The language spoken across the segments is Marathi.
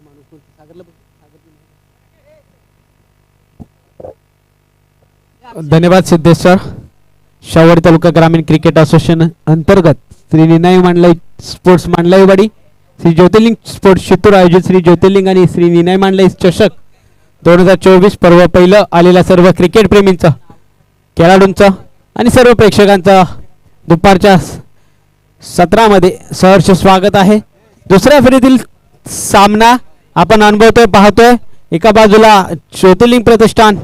मोठा माणूस म्हणतो सागरला बघ सागर धन्यवाद सिद्धेश सर शावडी तालुका ग्रामीण क्रिकेट असोसिएशन अंतर्गत श्री निनाई मांडलाई स्पोर्ट्स मांडलाईवाडी श्री ज्योतिर्लिंग स्पोर्ट्स चित्तूर आयोजित श्री ज्योतिर्लिंग आणि श्री निनाई मांडलाई चषक. दोन हजार चोवीस पर्व पहिलं आलेल्या सर्व क्रिकेट प्रेमींचं खेळाडूंचं आणि सर्व प्रेक्षकांचा दुपारच्या सत्रामध्ये सहर्ष स्वागत आहे. दुसऱ्या फेरीतील सामना आपण अनुभवतोय पाहतोय. एका बाजूला ज्योतिर्लिंग प्रतिष्ठान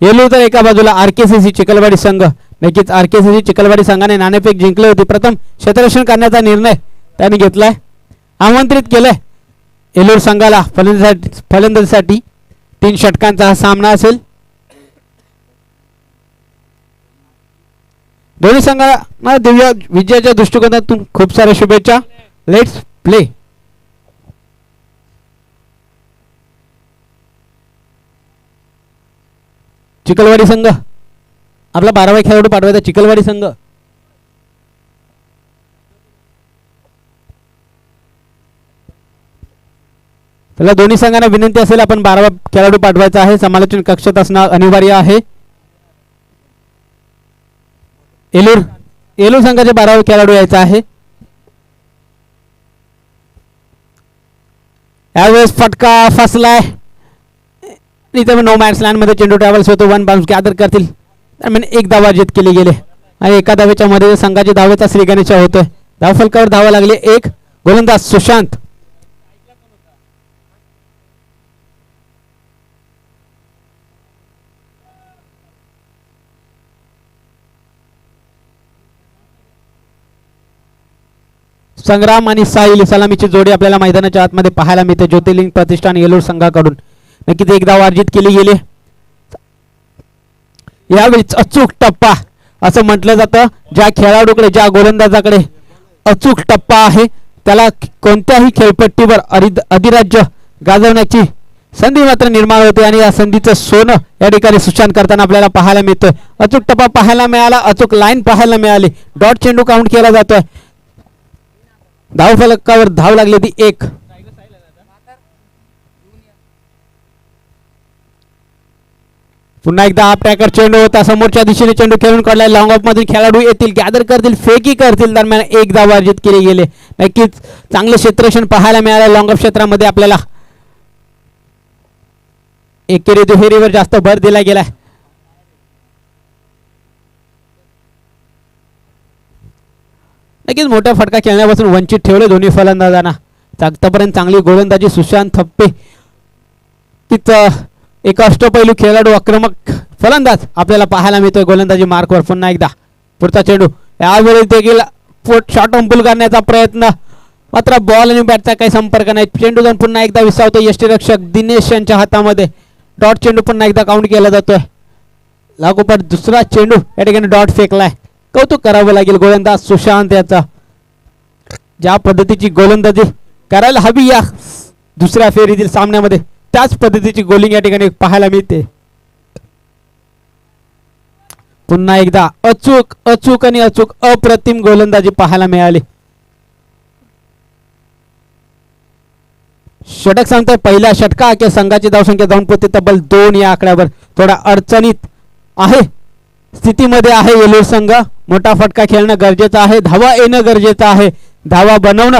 येलो तर एका बाजूला R K C C Chikhalwadi संघ. नक्कीच R K C C Chikhalwadi संघाने नाणेफेक जिंकले होते. प्रथम क्षेत्ररक्षण करण्याचा निर्णय त्यांनी घेतलाय. आमंत्रित केलंय. येलूर संघाला फलंदाजी फलंदाजीसाठी तीन षटकांचा हा सामना असेल. दोन्ही संघांना दिव्या विजयाच्या दृष्टिकोनातून खूप साऱ्या शुभेच्छा. लेट्स प्ले चिखलवाडी संघ. आपला बारावा खेळाडू पाठवायचा चिखलवाडी संघ. त्याला दोन्ही संघांना विनंती असेल आपण बारावा खेळाडू पाठवायचा आहे. समालोचन कक्षात असणं अनिवार्य आहे. एलूर एलूर संघाचे बारावा खेळाडू यायचा आहे. यावेळेस फटका फसलाय. इथे नो मॅन्स लँडमध्ये चेंडू ट्रॅव्हल्स होतो. वन बाउन्स गॅदर करतील. दरम्यान एक धावा जित केली गेले. आणि एका धावेच्या मध्ये संघाची धावेचा श्रीगणेशा होतोय. धाव फलकावर धावा लागली. एक गोलंदाज सुशांत. संग्राम आणि साहिल सलामीची जोडी आपल्याला मैदानाच्या आतमध्ये पाहायला मिळते. ज्योतिर्लिंग प्रतिष्ठान येलूर संघाकडून. नक्कीच एक धाव अर्जित केली गेली. यावेळीच अचूक टप्पा असं म्हटलं जातं ज्या खेळाडूकडे ज्या गोलंदाजाकडे अचूक टप्पा आहे त्याला कोणत्याही खेळपट्टीवर अधिराज्य गाजवण्याची संधी मात्र निर्माण होते आणि या संधीचं सोनं या ठिकाणी सुशांत करताना आपल्याला पाहायला मिळतोय. अचूक टप्पा पाहायला मिळाला अचूक लाईन पाहायला मिळाली. डॉट चेंडू काउंट केला जातोय. धाव फलकावर धाव लागली ती एक. पुन्हा एकदा हा ट्रॅकर चेंडू होता. समोरच्या दिशेने चेंडू खेळून काढला लॉंग ऑफ मधील खेळाडू येतील गॅदर करतील फेकी करतील. दरम्यान एक धाव अर्जित केले गेले. नक्कीच चांगले क्षेत्रक्षण पाहायला मिळालं लॉंग ऑफ क्षेत्रामध्ये आपल्याला एकेरी दुहेरीवर जास्त भर दिला गेलाय. नक्कीच मोठा फटका खेळण्यापासून वंचित ठेवले दोन्ही फलंदाजांना. आतापर्यंत चांगली गोलंदाजी सुशांत थप्पे. तिथं एक अष्टपैलू खेळाडू आक्रमक फलंदाज आपल्याला पाहायला मिळतोय. गोलंदाजी मार्कवर पुन्हा एकदा. पुढचा चेंडू. यावेळी देखील पोट शॉट अंपुल करण्याचा प्रयत्न. मात्र बॉल आणि बॅटचा काही संपर्क नाही. चेंडू जाऊन पुन्हा एकदा विसावतो यष्टीरक्षक दिनेश यांच्या हातामध्ये. डॉट चेंडू पुन्हा एकदा काउंट केला जातोय. लागोपाठ दुसरा चेंडू. या ठिकाणी डॉट फेकलाय. कौतुक करावं लागेल गोलंदाज सुशांत याचा. ज्या पद्धतीची गोलंदाजी करायला हवी या दुसऱ्या फेरीतील सामन्यामध्ये. त्याच पद्धतीची गोलिंग या ठिकाणी पाहायला मिळते. पुन्हा एकदा अचूक अचूक आणि अचूक अप्रतिम गोलंदाजी पाहायला मिळाली. षटक सांगतोय पहिल्या षटका किंवा संघाची धावसंख्या जाऊन पोहोचते तब्बल दोन या आकड्यावर. थोडा अडचणीत आहे. स्थितीमध्ये आहे येलूर संघ. मोठा फटका खेळणं गरजेचं आहे. धावा येणं गरजेचं आहे. धावा बनवणं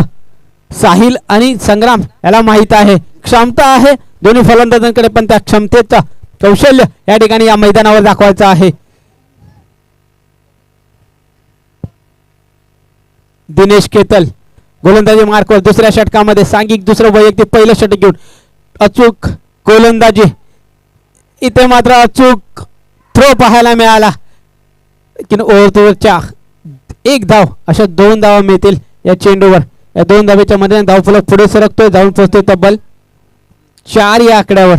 साहिल आणि संग्राम याला माहीत आहे. क्षमता आहे. दोन्ही फलंदाजांकडे पण त्या क्षमतेचं कौशल्य या ठिकाणी या मैदानावर दाखवायचं आहे. दिनेश केतल गोलंदाजी मार्कवर दुसऱ्या षटकामध्ये सांघिक दुसरं वैयक्तिक पहिलं षटक घेऊन अचूक गोलंदाजी. इथे मात्र अचूक थ्रो पाहायला मिळाला. लेकिन ओव्हरच्या एक धाव अशा दोन धावा मिळतील या चेंडूवर. या दोन धावेच्या मध्ये धावफलक पुढे सरकतोय धावून पोहोचतोय तब्बल चार या आकड्यावर.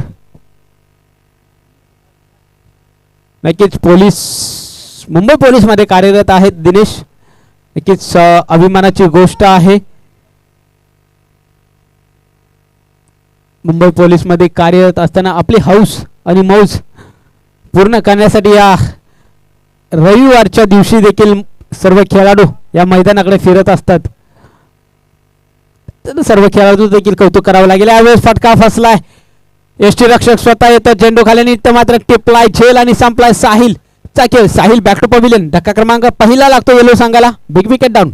नक्कीच पोलीस मुंबई पोलीसमध्ये कार्यरत आहेत दिनेश. नक्कीच अभिमानाची गोष्ट आहे. मुंबई पोलीसमध्ये कार्यरत असताना आपली हौस आणि मौज पूर्ण करण्यासाठी या रविवारच्या दिवशी देखील सर्व खेळाडू या मैदानाकडे फिरत असतात. सर्व खेळाडू देखील कौतुक करावं लागेल. यावेळेस फटका फसलाय. एसटी रक्षक स्वतः येतात. चेंडू खाली निघतं मात्र टिपलाय झेल आणि संपलाय साहिल. चा खेळ साहिल बॅक टू पविलियन धक्का क्रमांक पहिला लागतो येलो सांगायला big wicket down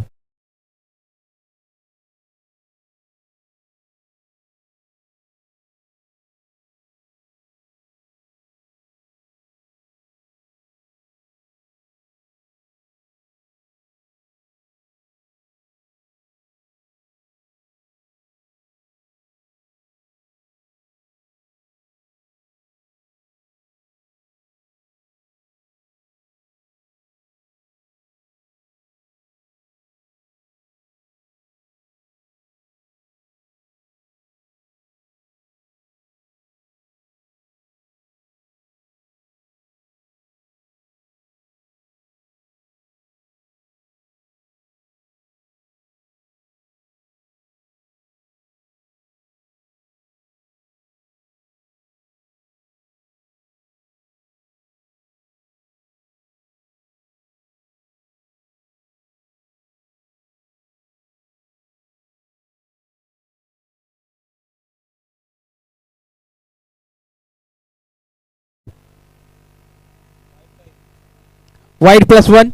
wide plus one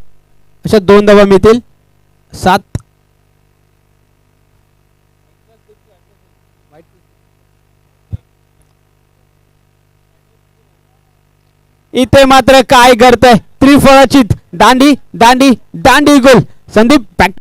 अशा दोन धावा मिळतील. सात. इथे मात्र काय करतंय त्रिफळाची दांडी दांडी दांडी गोल. संदीप बॅट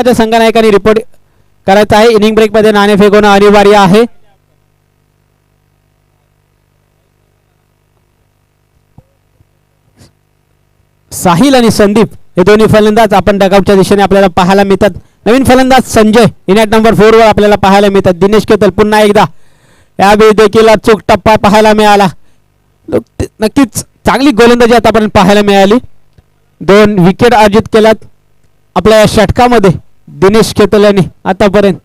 संघनायकांनी रिपोर्ट करायचा आहे. इनिंग ब्रेकमध्ये नाणे फेकवणं अनिवार्य आहे. साहिल आणि संदीप हे दोन्ही फलंदाज आपण डगआउटच्या दिशेने आपल्याला पाहायला मिळतात. नवीन फलंदाज संजय इनॅट नंबर फोर वर आपल्याला पाहायला मिळतात. दिनेश केतल पुन्हा एकदा. यावेळी देखील अचूक टप्पा पाहायला मिळाला. नक्कीच चांगली गोलंदाजी आतापर्यंत पाहायला मिळाली. दोन विकेट अर्जित केल्यात. आपल्या या षटकामध्ये दिनेश केतल यांनी आतापर्यंत.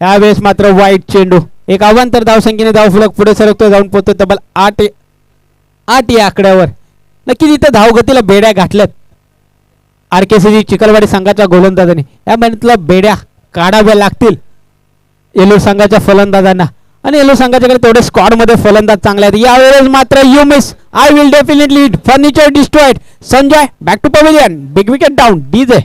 यावेळेस मात्र वाईट चेंडू. एक अवांतर धावसंख्येने धावफलक पुढे सरकतो जाऊन पोहोचतो तब्बल आठ आठ या आकड्यावर. नक्की इथं धावगतीला बेड्या घातल्यात. आर के सी चिखलवाडी संघाच्या गोलंदाजाने. या महिन्यातल्या बेड्या काढाव्या लागतील. येलो संघाच्या फलंदाजांना. आणि येलो संघाच्याकडे तेवढे स्क्वॉडमध्ये फलंदाज चांगले आहेत. यावेळेस मात्र you miss I will definitely furniture destroyed Sanjay back to pavilion big wicket down DJ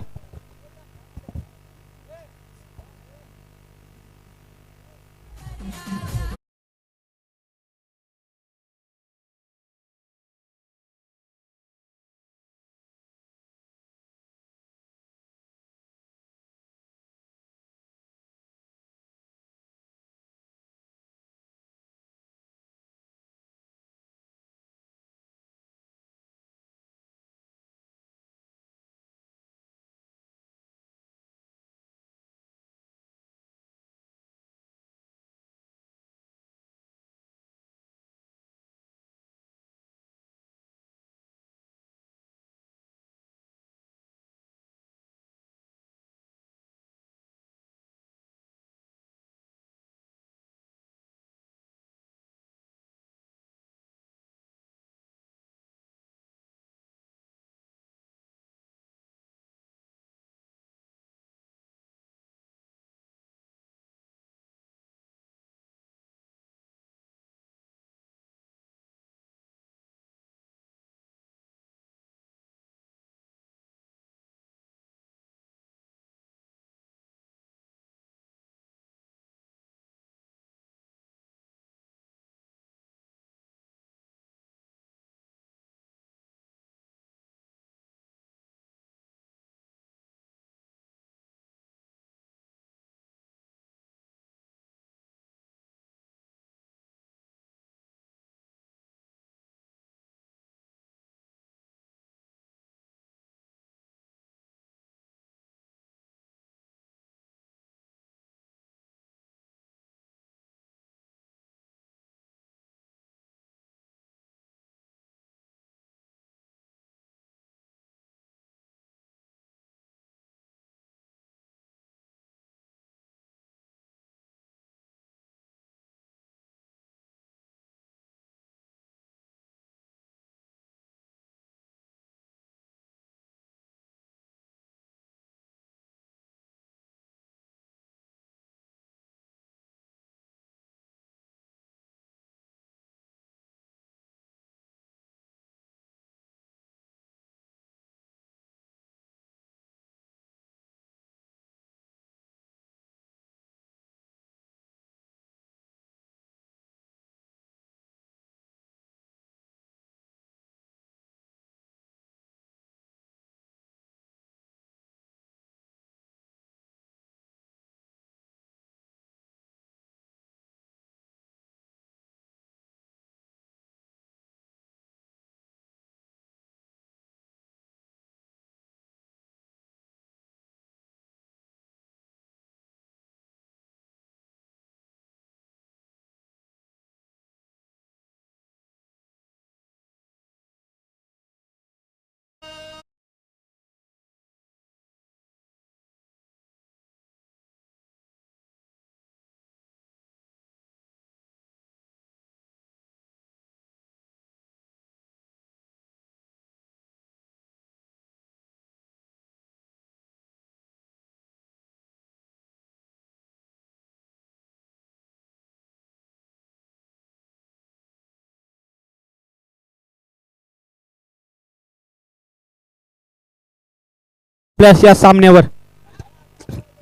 plus या सामन्यावर.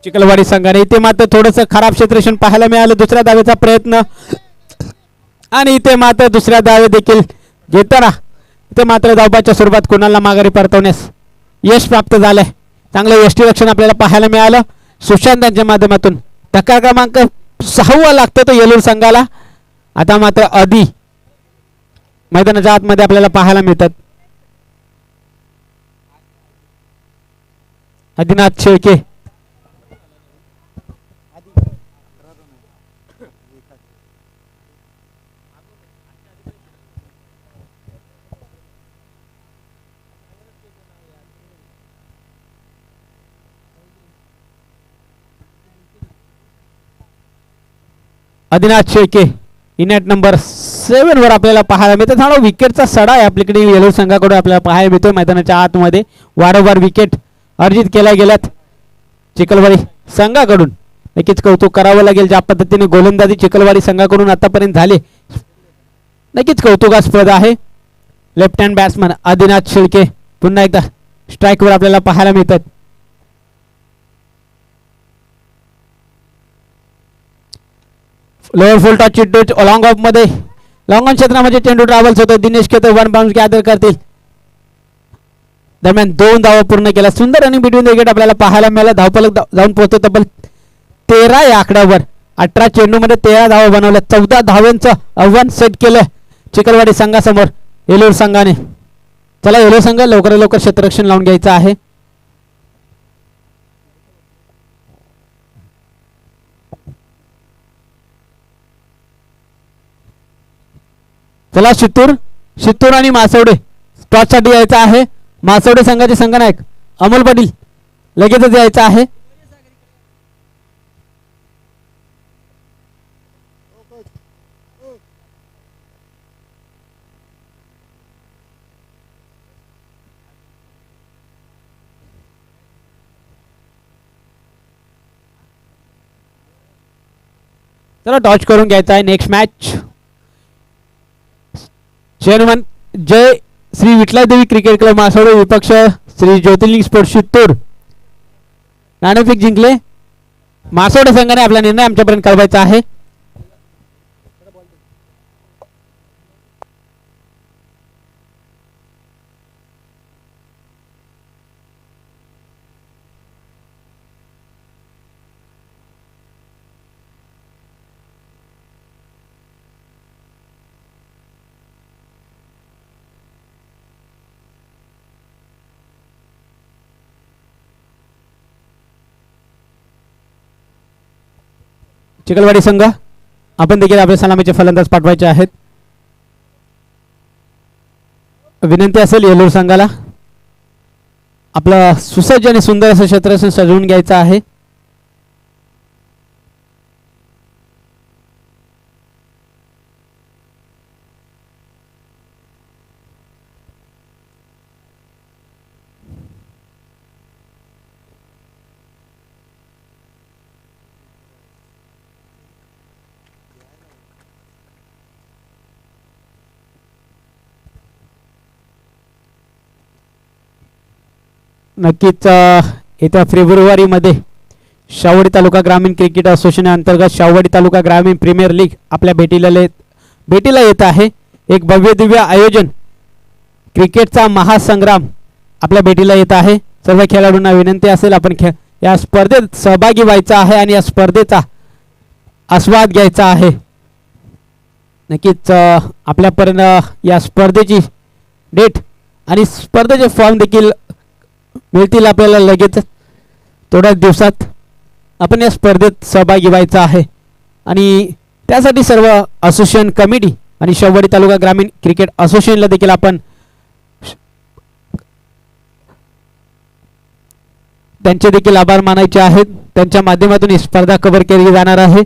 चिखलवाडी संघाने इथे मात्र थोडंसं खराब क्षेत्रक्षण पाहायला मिळालं. दुसऱ्या दावेचा प्रयत्न. आणि इथे मात्र दुसऱ्या दावे देखील घेताना इथे मात्र धावपाच्या स्वरूपात कुणाला माघारी परतवण्यास यश प्राप्त झालंय. चांगलं यष्टीरक्षण आपल्याला पाहायला मिळालं. सुशांत यांच्या माध्यमातून धक्का क्रमांक सहावा लागतो तो येलूर संघाला. आता मात्र आधी मैदानाच्या आतमध्ये आपल्याला पाहायला मिळतात. Adinath Shelke. Adinath Shelke in at number seven वर आपल्याला पाहायला मिळतं. थांबा विकेटचा सडा आहे आपल्याकडे. येलो संघाकडून आपल्याला पाहायला मिळतोय. मैदानाच्या आतमध्ये वारंवार विकेट अर्जित केल्या गेल्यात. चिखलवाडी संघाकडून नक्कीच कौतुक करावं लागेल ज्या पद्धतीने गोलंदाजी चिखलवाडी संघाकडून आतापर्यंत झाले. नक्कीच कौतुकास्पद आहे. Left hand batsman Adinath Shelke पुन्हा एकदा स्ट्राईकवर आपल्याला पाहायला मिळतात. लोअर फुल टॉच चिट्टूच लॉंग ऑफमध्ये. लॉंग ऑन क्षेत्रामध्ये चेंडू ट्रॅव्हल्स होतो. Dinesh Ketan one bounce gather करतील. दरम्यान दोन धावा पूर्ण केल्या. सुंदर रनिंग बिटवीन विकेट आपल्याला पाहायला मिळाला. धावपलक जाऊन पोहोचतो तब्बल तेरा या आकड्यावर. अठरा चेंडूमध्ये तेरा धावा बनवल्या. चौदा धावांचं आव्हान सेट केलं. चिखलवाडी संघासमोर येलोर संघाने. चला येलोर संघ लवकरात लवकर क्षेत्ररक्षण लावून घ्यायचं आहे. चला शितूर. शितूर आणि मासवडे. टॉस यायचं आहे. मासवडे संघाचे संघनायक अमोल पाटील लगेचच यायचं आहे. चला टॉच करून घ्यायचा आहे. Next match chairman Jay Shri Vithaladevi cricket club Masode विपक्ष श्री ज्योतिर्लिंग स्पोर्ट्स शित्तूर. नाणेफेक जिंकले. मासोडे संघाने आपला निर्णय आमच्यापर्यंत कळवायचा आहे. चिखलवाडी संघ आपण देखील आपल्या सलामीचे फलंदाज पाठवायचे आहेत. विनंती असेल येलूर संघाला. आपलं सुसज्ज आणि सुंदर असं क्षेत्र सजवून घ्यायचं आहे. नक्कीच येत्या फेब्रुवारीमध्ये शावडी तालुका ग्रामीण क्रिकेट असोसिएशन अंतर्गत शावडी तालुका ग्रामीण प्रीमियर लीग आपल्या भेटीला भेटीला येत आहे. एक भव्य दिव्य आयोजन क्रिकेटचा महासंग्राम आपल्या भेटीला येत आहे. सर्व खेळाडूंना विनंती असेल आपण खे या स्पर्धेत सहभागी व्हायचं आहे आणि या स्पर्धेचा आस्वाद घ्यायचा आहे. नक्कीच आपल्यापर्यंत या स्पर्धेची डेट आणि स्पर्धेचे फॉर्म देखील मिळतील आपल्याला लगेच. थोड्याच दिवसात आपण या स्पर्धेत सहभागी व्हायचं आहे. आणि त्यासाठी सर्व असोसिएशन कमिटी आणि शेवडी तालुका ग्रामीण क्रिकेट असोसिएशनला देखील आपण त्यांचे देखील आभार मानायचे आहेत. त्यांच्या माध्यमातून ही स्पर्धा कव्हर केली जाणार आहे.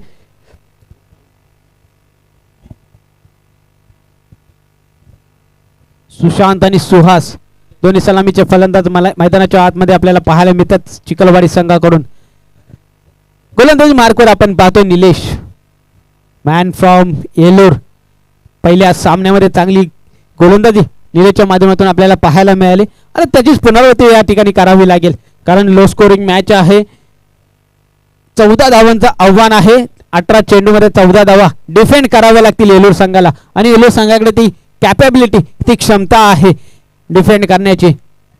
सुशांत आणि सुहास दोन्ही सलामीचे फलंदाज मला मैदानाच्या आतमध्ये आपल्याला पाहायला मिळतात चिखलवाडी संघाकडून. गोलंदाजी मार्कवर आपण पाहतो निलेश. मॅन फ्रॉम येलूर पहिल्या सामन्यामध्ये चांगली गोलंदाजी निलेशच्या माध्यमातून आपल्याला पाहायला मिळाली. आणि त्याचीच पुनरावृत्ती या ठिकाणी करावी लागेल. कारण लो स्कोरिंग मॅच आहे. चौदा धावांचं आव्हान आहे. अठरा चेंडूमध्ये चौदा धावा डिफेंड कराव्या लागतील येलूर संघाला. आणि येलूर संघाकडे ती कॅपेबिलिटी ती क्षमता आहे. डिफेंड करण्याची.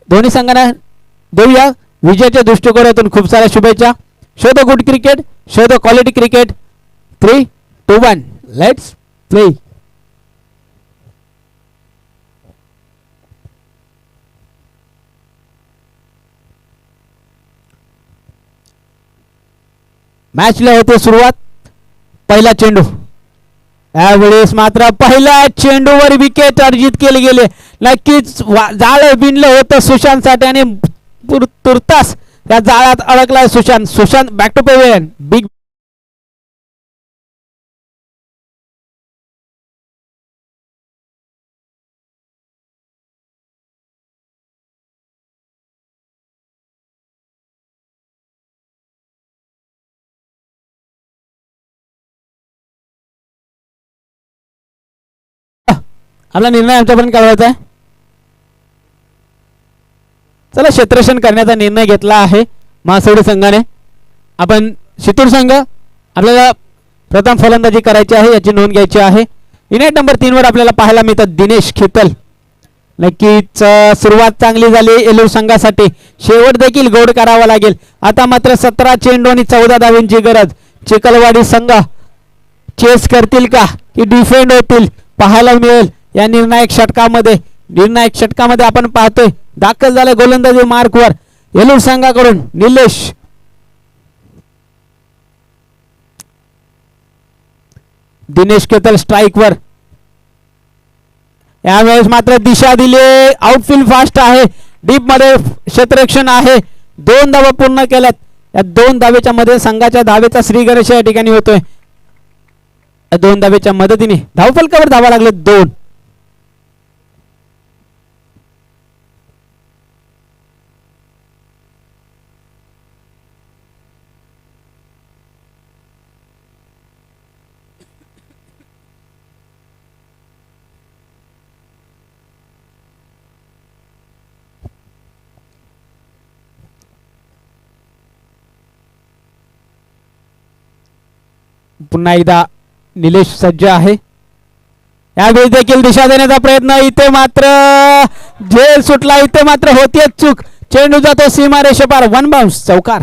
दोन्ही संघांना देऊया. विजयाच्या दृष्टिकोनातून खूप साऱ्या शुभेच्छा. Show the good cricket show the quality cricket three two one let's play मॅचला होते सुरुवात. पहिला चेंडू. यावेळेस मात्र पहिल्या चेंडूवर विकेट अर्जित केले गेले. नक्कीच जाळ जाळं बिनलं होतं सुशांतसाठी आणि तुर्तास त्या जाळ्यात अडकलाय Sushant. Sushant back to pavilion big आपला निर्णय आमच्यापर्यंत कळवायचा आहे? चला क्षेत्रक्षण करण्याचा निर्णय घेतला आहे महासवडी संघाने. आपण शितूर संघ आपल्याला प्रथम फलंदाजी करायची आहे याची नोंद घ्यायची आहे. युनिट नंबर तीनवर आपल्याला पाहायला मिळतात दिनेश खेतल. नक्कीच सुरुवात चांगली झाली एलूर संघासाठी. शेवट देखील गोड करावा लागेल. आता मात्र सतरा चेंडू आणि चौदा धावींची गरज. चिखलवाडी संघ चेस करतील का? की डिफेंड होतील? पाहायला मिळेल. या निर्णायक षटकामध्ये निर्णायक षटकामध्ये आपण पाहतोय दाखल झाले गोलंदाजी मार्कवर. येलूर संघाकडून निलेश. दिनेश केतल स्ट्राईकवर. यावेळेस मात्र दिशा दिली आउटफिल्ड फास्ट आहे डीपमध्ये क्षेत्ररक्षण आहे. दोन धावा पूर्ण केल्यात. या दोन धावेच्या मध्ये संघाच्या धावेचा श्रीगणेश या ठिकाणी होतोय. या दोन धावेच्या मदतीने धावफलकावर धावा लागले दोन. पुन्हा एकदा निलेश सज्ज आहे. यावेळी देखील दिशा देण्याचा प्रयत्न इथे मात्र झेल सुटला इथे मात्र होतीये चूक. चेंडू जातो सीमा रेषेपार वन बाउन्स चौकार.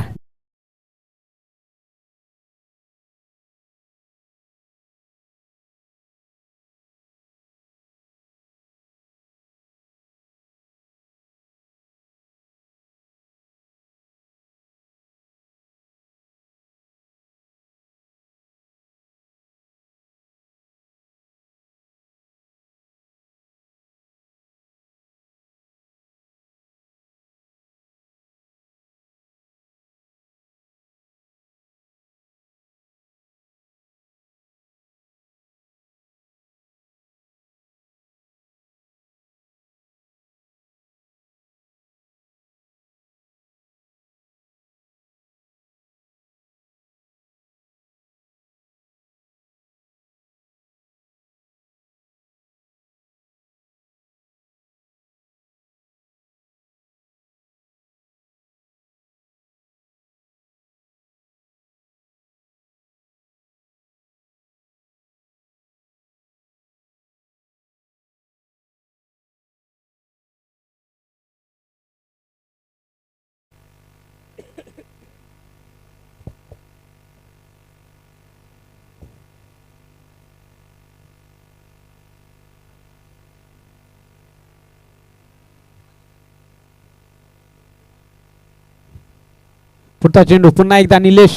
पुढचा चेंडू पुन्हा एकदा निलेश.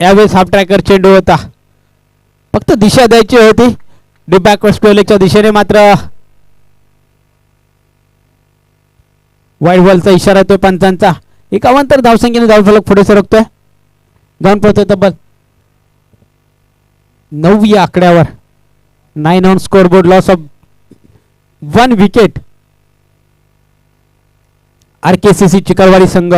यावेळेस हाफ ट्रॅकर चेंडू होता. फक्त दिशा द्यायची होती. डी बॅकवर्ड स्क्वेअरच्या दिशेने मात्र वाईट बॉलचा इशारा येतोय पंचांचा. एकावंतर धावसंख्येने धावफलक पुढे सरकतोय. जाऊन पोहोचतोय तब्बल. नऊ या आकड्यावर. Nine on score board loss of one wicket R K C C Chikhalwadi संघ.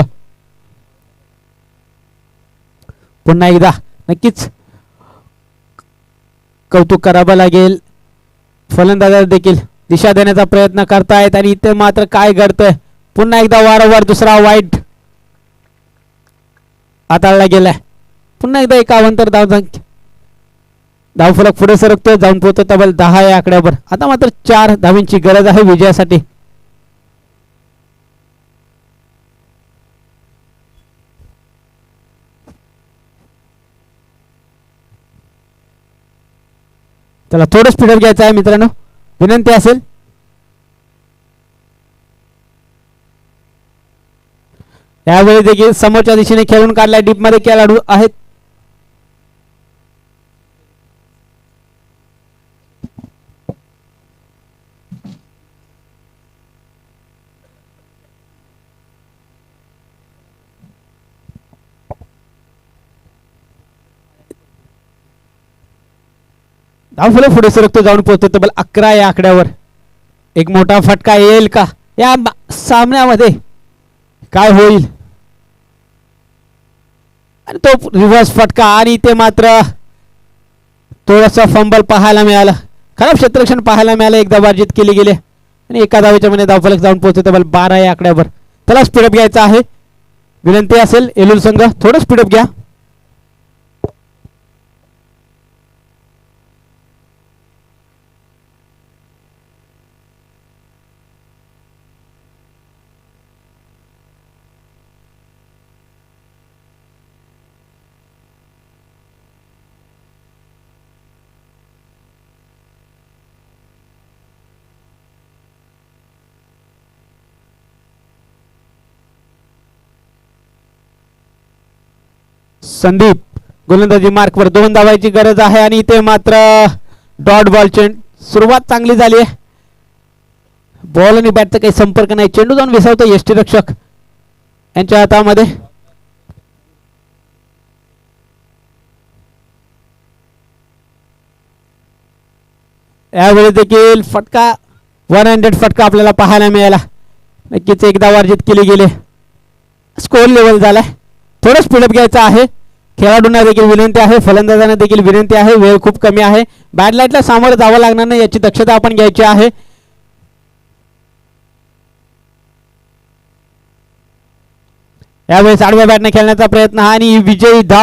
पुन्हा एकदा नक्कीच कौतुक करावं लागेल. फलंदाजा देखील दिशा देण्याचा प्रयत्न करतायत आणि इथे मात्र काय घडतंय? पुन्हा एकदा वारंवार दुसरा वाईट हाताळला गेलाय. पुन्हा एकदा एक अवंतर धाव धावफलक पुढे सरकतोय जाऊन पोहोचतो तब्बल दहा या आकड्यावर. आता मात्र चार धावींची गरज आहे विजयासाठी. त्याला थोडं स्पीडअप घ्यायचं आहे मित्रांनो. विनंती असेल. यावेळी देखील समोरच्या दिशेने खेळून काढलाय डीपमध्ये खेळाडू आहेत. धावफलक पुढे सरकतो जाऊन पोहोचतो तब्बल अकरा या आकड्यावर. एक मोठा फटका येईल का? या सामन्यामध्ये. काय होईल? आणि तो रिव्हर्स फटका आणि ते मात्र थोडासा फंबल पाहायला मिळाला. खराब क्षेत्ररक्षण पाहायला मिळालं. एकदा बार्जित केली गेले. आणि एका धावेच्या मध्ये धावफलक जाऊन पोहोचतो तब्बल बारा या आकड्यावर. त्याला स्पीडअप घ्यायचा आहे. विनंती असेल एलुल संघ थोडं स्पीडअप घ्या. संदीप गोलंदाजी मार्कवर दोन धावायची गरज आहे आणि इथे मात्र डॉट बॉल चेंड सुरुवात चांगली झाली आहे. बॉल आणि बॅटचा काही संपर्क नाही. चेंडू जाऊन विसरतो यष्टी रक्षक यांच्या हातामध्ये. यावेळी देखील फटका वन हंड्रेड फटका आपल्याला पाहायला मिळाला. नक्कीच एकदा वर्जित केली गेली. स्कोर लेवल झालाय. थोडं स्पीडअप घ्यायचं आहे. खेळाडूंना देखील विनंती आहे फलंदाजांना देखील विनंती आहे वेळ खूप कमी आहे. बॅडलाईटला सामोरं जावं लागणार नाही याची दक्षता आपण घ्यायची आहे. यावेळेस आडव्या बॅटने खेळण्याचा प्रयत्न हा आणि विजयी धाव.